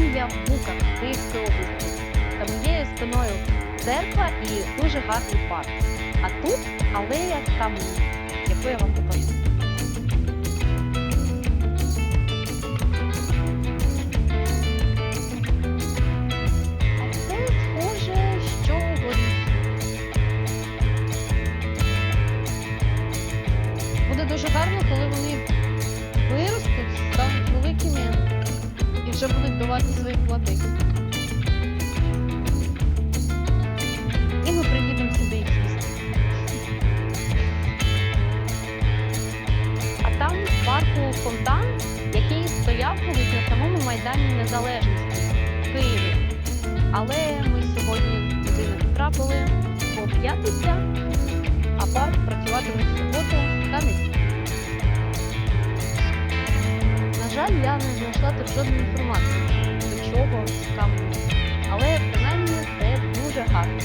Сьогодні я в Буках, Київської області. За моєю спиною церква і дуже гарний парк. А тут алея каменів, яку я вам покажу. Буде дуже гарно, коли вони вже будуть давати свої плоди. І ми приїдемо сюди. А там в парку фонтан, який стояв колись на самому Майдані Незалежності в Києві. Але ми сьогодні туди не потрапили, бо а парк працюватиме жаль, я не знайшла тут жодної інформації, до чого там. Але принаймні це дуже гарно.